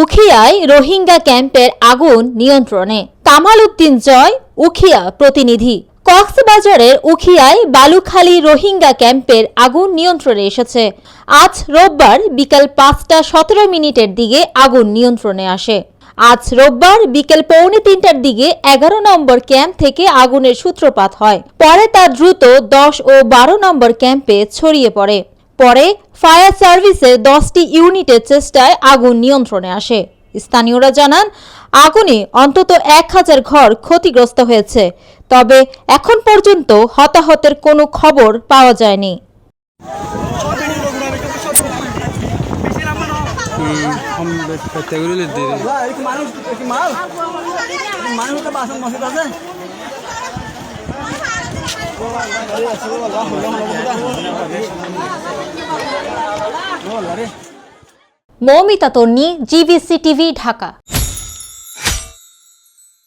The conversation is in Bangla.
উখিয়ায় রোহিঙ্গা ক্যাম্পের আগুন নিয়ন্ত্রণে। কামাল উদ্দিন জয়, উখিয়া প্রতিনিধি। কক্সবাজারের উখিয়ায় বালুখালী রোহিঙ্গা ক্যাম্পের আগুন নিয়ন্ত্রণে এসেছে। আজ রোববার বিকাল পাঁচটা সতেরো মিনিটের দিকে আগুন নিয়ন্ত্রণে আসে। আজ রোববার বিকেল পৌনে তিনটার দিকে এগারো নম্বর ক্যাম্প থেকে আগুনের সূত্রপাত হয়। পরে তা দ্রুত দশ ও বারো নম্বর ক্যাম্পে ছড়িয়ে পড়ে। পরে ফায়ার সার্ভিসের দশটি ইউনিটের চেষ্টায় আগুন নিয়ন্ত্রণে আসে। স্থানীয়রা জানান, আগুনে অন্তত এক হাজার ঘর ক্ষতিগ্রস্ত হয়েছে, তবে এখন পর্যন্ত হতাহতের কোনো খবর পাওয়া যায়নি। हम মৌমিতা তন্নি জিবিসি টিভি ঢাকা।